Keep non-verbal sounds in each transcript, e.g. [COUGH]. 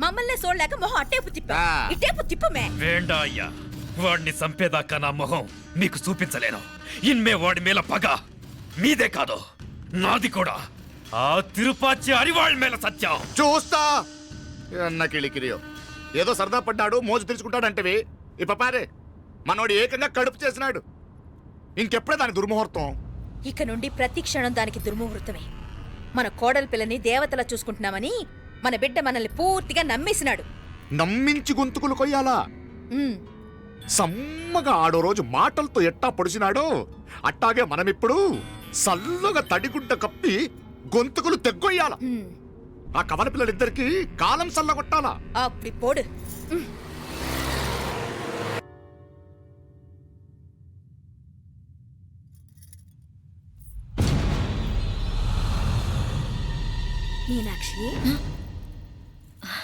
మమ్మల్ని చూడలేక మొహం అట్టేపు తిప్పా. ఆ. ఇట్టేపు తిప్పమే. వేండా అయ్యా వాడిని చంపేదాకా నా మొహం మీకు చూపించలేను. ఇన్మే వాడి మేల పగ. మీదే కాదు నాది కూడా. ఆ తిరుపాచి అరివాళ్ళ మేల సత్యం. చూస్తా. అన్న కిళికిరియో. ఏదో సరదా పడ్డాడు మోజు తెలుసుకుంటాడంటవి ఇప్ప పారే మనోడు ఏకంగా కడుపు చేసినాడు. ఇంకెప్పుడే దాని దుర్ముహూర్తం? ఇక నుండి ప్రతి క్షణం దానికి దుర్ముహూర్తమే. మన కోడలి పిల్లని దేవతలా చూసుకుంటున్నామని మన బిడ్డ మనల్ని పూర్తిగా నమ్మేసినాడు. నమ్మించి గొంతుకులు కొయ్యాలా? సమ్మగా ఆడో రోజు మాటలతో ఎట్టా పొడిచినాడో? అట్టాగే మనమిప్పుడు సల్లగా తడిగుడ్డ కప్పి గొంతుకులు తెగ్గొయ్యాల? ఆ కవల పిల్లలిద్దరికి కాలం సల్లగొట్టాలా? అప్పుడు మీనాక్షి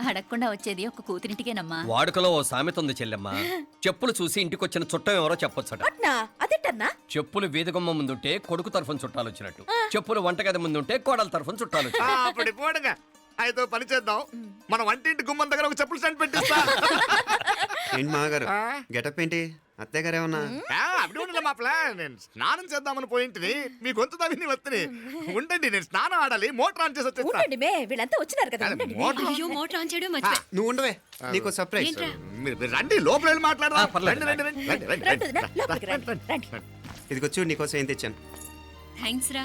అడగకుండా వచ్చేది ఒక కూతురింటికేనమ్మా. వాడుకలో ఓ సామెత ఉంది చెల్లెమ్మ. [LAUGHS] చెప్పులు చూసి ఇంటికొచ్చిన చుట్టం ఎవరో చెప్పొచ్చట. అదెట్టన్నా చెప్పులు వీధగుమ్మ ముందుంటే కొడుకు తరఫున చుట్టాలు వచ్చినట్టు చెప్పులు వంటగది ముందుంటే కోడల తరఫున చుట్టాలు ఆ, వచ్చినట్టు అప్పుడు పోడుగా అయితే ఓ పని చేద్దాం. మన వంటింటి గుమ్మం దగ్గర ఒక చెప్పులు స్టాండ్ పెట్టిస్తా. ఏంటి మామగారు? గెటప్ ఏంటి? అత్తయ్య గారు ఏమన్నా? అప్పుడు ఉండలే మా ప్లాన్ నేను స్నానం చేద్దామని పోయింటిని. మీ గొంతు తవ్వి వస్తుంది ఉండండి నేను స్నానం ఆడాలి మోటార్ ఆన్ చేసి వచ్చేస్తా. ఉండండి మే వీళ్ళంతా వచ్చినారు కదా. మోటార్ అయ్యో మోటార్ ఆన్ చేయడం మర్చిపోయా. నువ్వు ఉండవే. నీకు సర్ప్రైజ్? మీరు రండి లోపల వెళ్ళి మాట్లాడదాం. రండి రండి రండి రండి రండి. రండి, రండి రండి, లోపలికి రండి, రండి. ఇదిగో చూడు నీకోసం ఏం తెచ్చాను. థ్యాంక్స్ రా.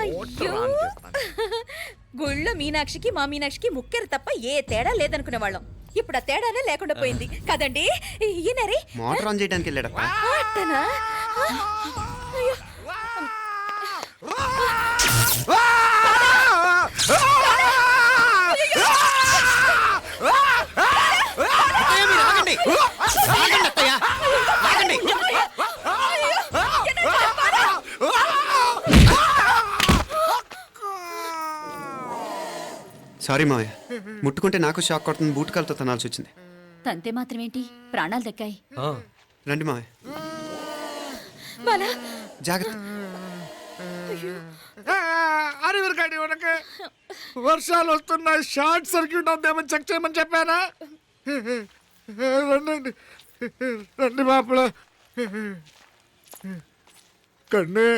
అయ్యో! గుళ్ళో మీనాక్షికి మా మీనాక్షికి ముక్కెరు తప్ప ఏ తేడా లేదనుకునే వాళ్ళం. ఇప్పుడు ఆ తేడానే లేకుండా పోయింది. కదండి? ఈయనరే? మోటార్ ఆన్ చేయడానికి వెళ్ళాడప్ప అట్టనా? అయ్యో! సారీ మావయ్య. ముట్టుకుంటే నాకు షాక్ కొడుతుంది బూట్ కాలుతో తనాల్సి వచ్చింది. తంతే మాత్రమేంటి? ప్రాణాలు దక్కాయి. రండి మావయ్య. బాలా. జాగ్రత్త. అరవిరకాడి ఉనక. వర్షాలు వస్తున్నాయి. షార్ట్ సర్క్యూట్ అవుతామని చెక్ చేయమని చెప్పానా? రండి రండి మాపల. కన్ను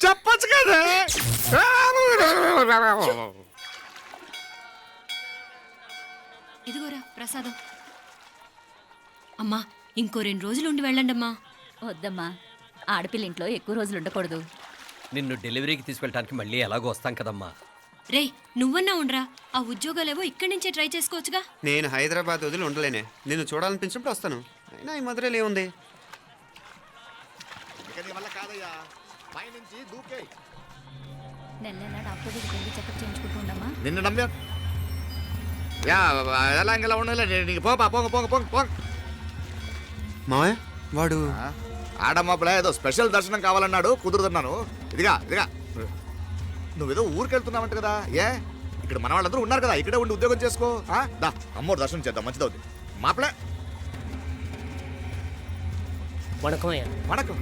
చెప్పచ్చు కదా ఇదిగోరా ప్రసాదం. అమ్మా ఇంకో రెండు రోజులు ఉండి వెళ్ళండి అమ్మా వద్దమ్మా ఆడపిల్ల ఇంట్లో ఎక్కువ రోజులు ఉండకూడదు. నిన్ను డెలివరీకి తీసుకెళ్ళడానికి మళ్ళీ ఎలాగో వస్తాం కదమ్మా. రే నువ్వన్నా ఉండరా? ఆ ఉద్యోగాలేవో ఇక్కడి నుంచే ట్రై చేసుకోవచ్చుగా. నేను హైదరాబాద్ వదిలి ఉండలేనే. నిన్ను చూడాలనిపించినప్పుడు వస్తాను. అయినా ఈ మధురలో ఏముంది? ఇక నీ వల్ల కాదయ్యా. పైనుంచి దూకే నెల నెల డాక్టర్ దగ్గరికి వెళ్ళి చెకప్ చేయించుకుంటుండమ్మా నిన్ను నమ్మా యా ఎలా ఇంకెలా ఉండలే నీకు పోపా పోంగ పోంగ పోంగ పోంగ మావయ్య వాడు ఆడమ్మప్పుడే ఏదో స్పెషల్ దర్శనం కావాలన్నాడు కుదురుతున్నాను ఇదిగా ఇదిగా నువ్వేదో ఊరికెళ్తున్నావంట కదా ఏ ఇక్కడ మన వాళ్ళందరూ ఉన్నారు కదా ఇక్కడే ఉండి ఉద్యోగం చేసుకో ఆ? దా అమ్మోడు దర్శనం చేద్దాం మంచిదవుద్ది మాపలే வணக்கம் ஐயா వణకం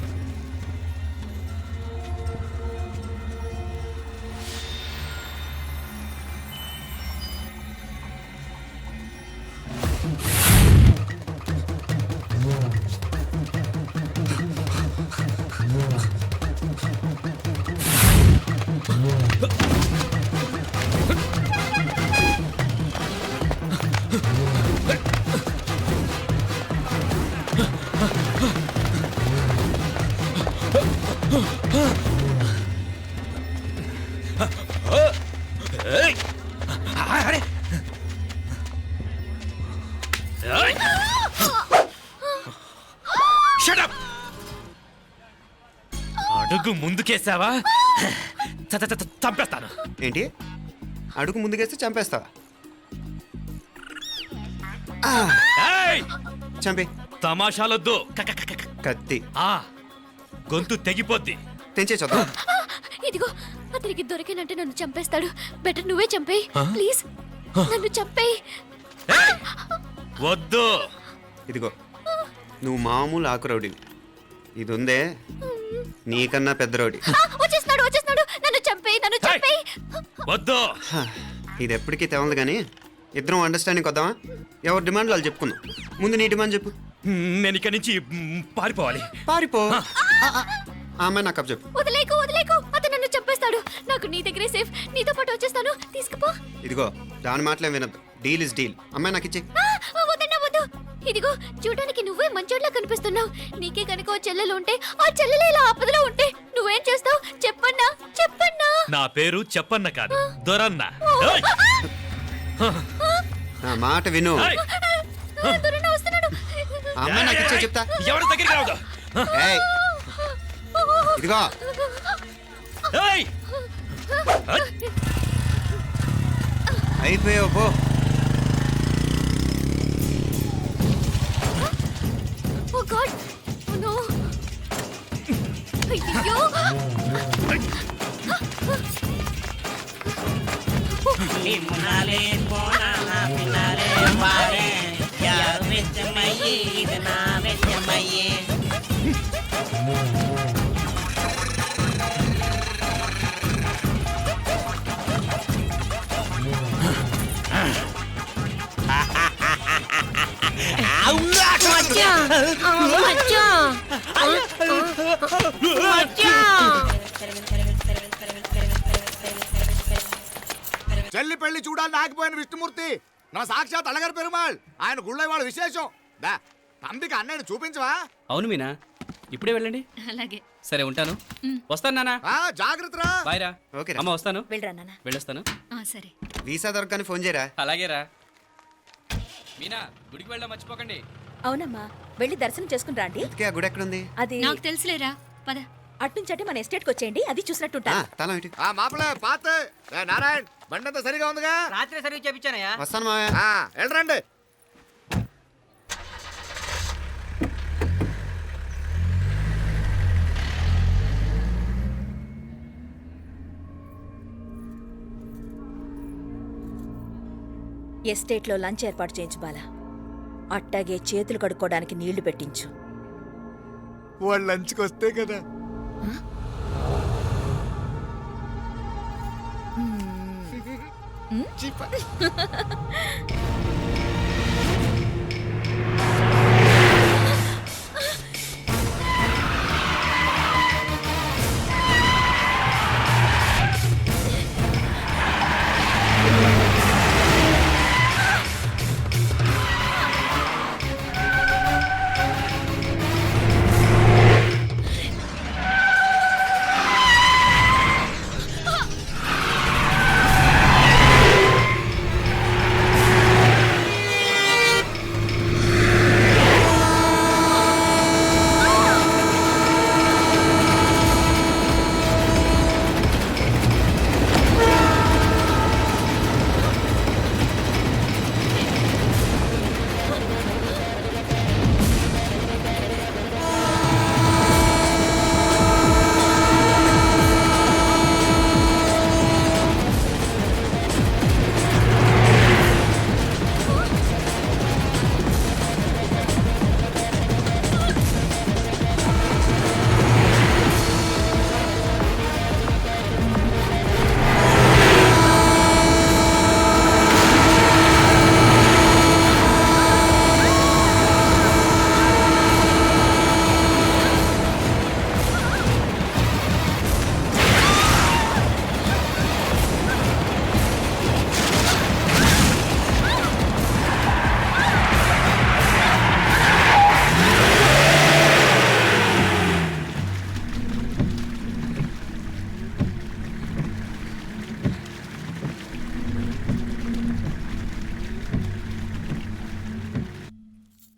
ముందుకేసావా చంపేస్తాను. ఏంటి? అడుగు ముందుకేస్తే చంపేస్తావా? ఆ, ఏయ్! చంపే. తమాషాలొద్దు. కత్తి. ఆ గొంతు తెగిపోద్ది. తెంచే చూద్దాం? ఇదిగో అతనికి దొరికినంటే నన్ను చంపేస్తాడు. బెటర్ నువ్వే చంపేయి. ప్లీజ్ నన్ను చంపేయి! వద్దు. ఇదిగో నువ్వు మామూలు ఆకురౌడివి ఇది ఉందే నీకన్నా పెద్ద రౌడీ ఆ, వచ్చేస్తున్నాడు వచ్చేస్తున్నాడు. నన్ను చంపేయి నన్ను చంపేయి. వద్దు. ఇది ఎప్పటికీ తెవలదు కానీ ఇద్దరం అండర్స్టాండింగ్ వద్దామా ఎవరి డిమాండ్ వాళ్ళు చెప్పుకుందాం. ముందు నీ డిమాండ్ చెప్పు. నేను ఇక్కడి నుంచి పారిపోవాలి. పారిపో. ఆ, ఆ, ఆ అమ్మాయి నాకు అప్ చెప్పు. వదిలేకు వదిలేకు. అతను నన్ను చంపేస్తాడు. నాకు నీ దగ్గరే సేఫ్ నీతో పాటు వచ్చేస్తాను. తీసుకుపో. ఇదిగో దాని మాటలే వినద్దు. డీల్ ఇస్ డీల్ అమ్మాయి నాకు ఇచ్చి ఇదిగో చూడడానికి నువ్వే మంచోట్లా కనిపిస్తున్నావు. నీకే కనుక ఓ చెల్లెలు ఉంటే ఆ చెల్లెలు ఇలా ఆపదలో ఉంటే నువ్వేం చేస్తావు? చెప్పన్నా చెప్పన్నా. నా పేరు చెప్పన్న కాదు దొరన్న. ఏయ్! నా మాట విను! దొరన్న వస్తున్నాడు. ఆ అమ్మాయి నాకు ఇచ్చే చెప్తా. ఎవరి దగ్గరికి రావద్దు. ఏయ్! ఇదిగో! ఏయ్! అయిపోయావు పో. நீ முன்னாலே போனா நான் பின்னாலே பாரு யார் வெச்சமையே இது நான் வெச்சமையே I'm not మచ్చా చెల్లి పెళ్ళి చూడాలని ఆగిపోయిన విష్ణుమూర్తి నా సాక్షాత్ అలగర్ పెరుమాళ్. ఆయన గుళ్ళ వాళ్ళ విశేషం. దా తండ్రికి అన్నయ్యను చూపించవా? అవును మీనా ఇప్పుడే వెళ్ళండి. అలాగే. సరే ఉంటాను. వస్తాను నానా. జాగ్రత్త బాయ్రా ఓకే అమ్మ వస్తాను. వెళ్ళరా నాన్న వెళ్ళొస్తాను. సరే. వీసా దొరకని ఫోన్ చేయరా? అలాగే రా. మీనా గుడికి వెళ్ళడం మర్చిపోకండి. అవునమ్మా వెళ్ళి దర్శనం చేసుకుని రాండి. ఇంతకీ ఆ గుడి ఎక్కడుంది? అది నాకు తెలుసులేరా పద. అట్నుంచి అంటే మన ఎస్టేట్కి వచ్చేయండి అది చూసినట్టుంటా. ఆ, తలం ఇటు. ఆ మాపలే పాత. ఏ, నారాయణ్ బండంతా సరిగా ఉందిగా? రాత్రి సర్వీస్ చేపించానయ్యా. వస్తాను మావయ్య. ఆ, వెళ్ళరండి. ఎస్టేట్లో లంచ్ ఏర్పాటు చేయించు బాలా. అట్టాగే చేతులు కడుక్కోవడానికి నీళ్ళు పెట్టించు. వాళ్ళు లంచ్కి వస్తే కదా. చీప.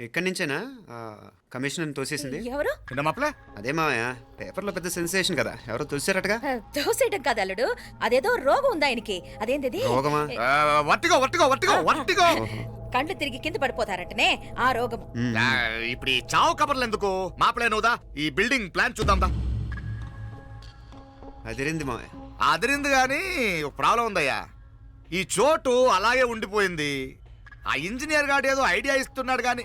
ఎక్కడి నుంచేనా? ఆ, కమిషనర్ తోసేసింది. ఎవరు? విన్నమాప్లే అదే మావయ్య పేపర్లో పెద్ద సెన్సేషన్ కదా. ఎవరో తోసారటగా ఆ, దోసేయటం కాదు అల్లుడు. అదేదో రోగం ఉంది ఆయనకి. అదేంటిది? రోగమా? వట్టిగో వట్టిగో వట్టిగో వట్టిగో కండ్లు తిరిగి కింద పడిపోతారటనే ఆ రోగము ఆ, ఇప్పుడు ఈ చావు కబర్లు ఎందుకు? మాప్లే నువ్వుదా ఈ బిల్డింగ్ ప్లాన్ చూద్దాందా అదిరింది మావయ్య. అదిరింది కానీ ఒక ప్రాబ్లం ఉందయ్యా. ఈ చోటు అలాగే ఉండిపోయింది. ఆ ఇంజనీర్ గాడు ఏదో ఐడియా ఇస్తున్నాడు కానీ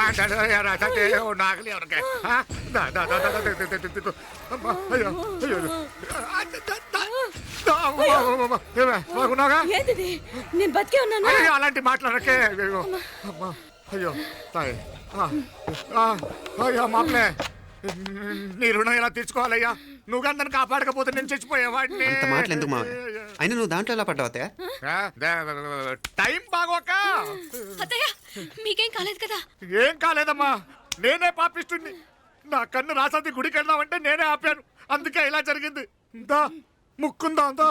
అంటాడు రథదేవుడు నాకులే ఎవరికే నేను బతికే ఉన్నాను అలాంటి మాట్లాడకే అయ్యో తాయి అయ్యో మాపలే నీ రుణం ఎలా తీర్చుకోవాలయ్యా? నువ్వు నన్ను కాపాడకపోతే నేను చచ్చిపోయేవాడిని. అంత మాటలు ఎందుకు మావయ్య? అయినా నువ్వు దాంట్లో ఎలా పడ్డావు అత్తయ్య? టైం బాగోక. అత్తయ్య మీకేం కాలేదు కదా? ఏం కాలేదమ్మా? నేనే పాపిస్తుంది నా కన్ను రాసాది గుడికి వెళ్దామంటే నేనే ఆపాను. అందుకే ఇలా జరిగింది. దా ముక్కుందా దా.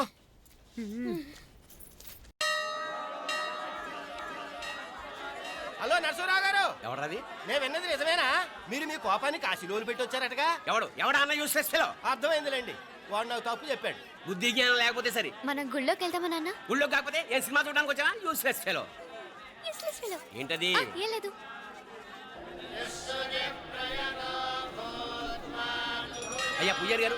హలో నరసరావు గారు. ఎవడది నేను విన్నది నిజమేనా? మీరు మీ కోపానికి కాశీలోలు పెట్టి వచ్చారటగా ఎవడు? ఎవడన్నా యూస్లెస్ ఫెలో అర్థమైందిలేండి. వాడు నాకు తప్పు చెప్పాడు. బుద్ధి జ్ఞానం లేకపోతే సరే. మనం గుళ్ళోకి వెళ్దామా నాన్న? ఊళ్ళో కాకపోతే ఏం సినిమా చూడడానికి వచ్చావా? Useless fellow Useless fellow. ఏంటది? ఆ, ఏం లేదు. అయ్యా పుయ్యర్ గారు.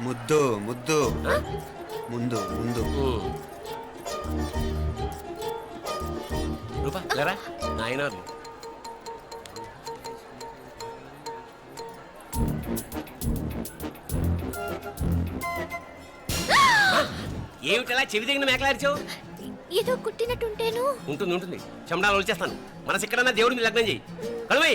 ముద్దు ముద్దు. ముందు ముందు. రూపా లేరా? నాయనారు ఏమిటలా చెవి దగ్గర మేకలారిచావు ఏదో కుట్టినట్టుంటేను. ఉంటుంది ఉంటుంది. చెమడాలు వచ్చేస్తాను మనసు ఎక్కడన్నా దేవుడి మీద లగ్నం చేయి కడుమై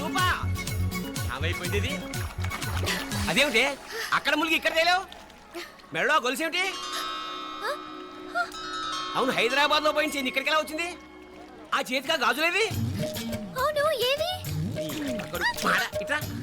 రూపా? ఏమైపోయింది అదేమిటి? అక్కడ మునిగి ఇక్కడ తేలేవు? మెడలో గొలుసేమిటి అవును హైదరాబాద్లో పోయించింది ఇక్కడికి ఎలా వచ్చింది? ఆ చేతిగా గాజులేవి అవును ఏవి? అక్కడ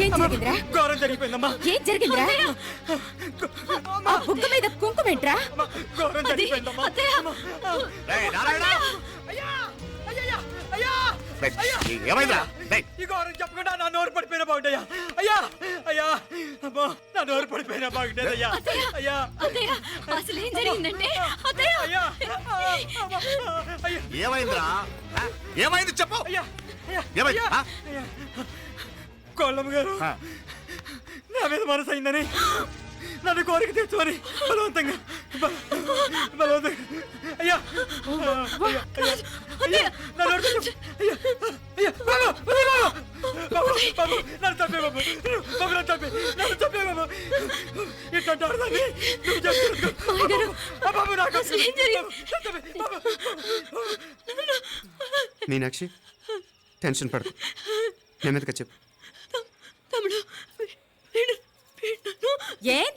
ఏం జరిగిందిరా? ఘోరం జరిగిపోయిందమ్మా. ఏం జరిగిందిరా? ఆ బుగ్గ మీద ఘోరం జరిగిపోయిందమ్మా. రేయ్, నారాయణ! అయ్యా! రేయ్, ఏమైందిరా? రేయ్, ఈ ఘోరం చెప్పకుండా నా నోరు పడిపోయినా బాగుంటాయా అయ్యా! అయ్యా! అమ్మా నా నోరు పడిపోయినా బాగుండేది అయ్యా అయ్యా! అత్తయ్య! అసలు ఏం జరిగిందంటే? అత్తయ్య! అయ్యా! ఆ, అమ్మా, అయ్యా! ఏమైందిరా ఆ? ఏమైంది చెప్పు! అయ్యా! అయ్యా! ఏమైంది ఆ? అయ్యా! కోళ్ళమ్మ గారు. నా మీద మనసు అయిందని నన్ను కోరిక తెచ్చుకొని బలవంతంగా బ- బలవంతంగా. అయ్యా. అయ్యా, అయ్యా, అయ్యా. అయ్యా, అయ్యా, బాబు, బాబు, బాబు, నన్ను చంపే బాబు, బాబు, నన్ను చంపే, నన్ను చంపే బాబు. ఇట్లాంటి ఆడదాన్ని నువ్వు చేస్తున్నందుకు, బాబు, నాకు? నన్ను. మీనాక్షి టెన్షన్ పడకు. నెమ్మదిగా చెప్పు తమ్ముడు వీడు వీడు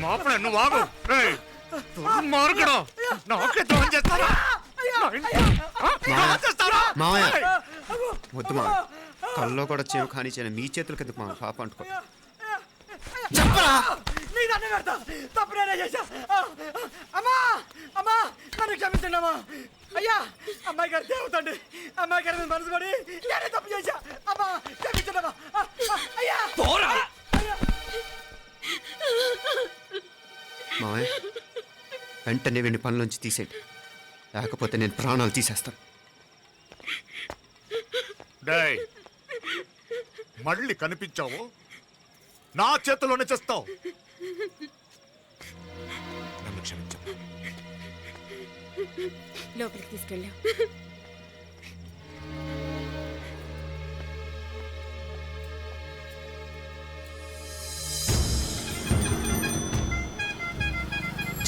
మాపడే నువ్వు ఆగు. రేయ్, దుర్మార్గుడు. నాకే ద్రోహం చేస్తారా? మావయ్య. వద్దు కల్లో కూడా చేవు మీ చేతుల కింద మా పాప అంటుకో. చెప్పరా? నీ పెడతా. తప్పు నేనే చేశా. ఆ, ఆ, అమ్మా అమ్మా నన్ను క్షమించండి అమ్మా అయ్యా అమ్మాయి గారు దేవతండి అమ్మాయి గారి మీద మనసు పడి నేనే తప్పు చేశా. అమ్మా క్షమించండి అమ్మా ఆ, ఆ, అయ్యా. పోరా. అయ్యా. మావయ్య వెంటనే వెండి పనులోంచి తీసేయండి. లేకపోతే నేను ప్రాణాలు తీసేస్తాను. డేయ్ మళ్ళీ కనిపించావు? నా చేతిలోనే చేస్తావు? నన్ను క్షమించు లోపలికి తీసుకెళ్ళాం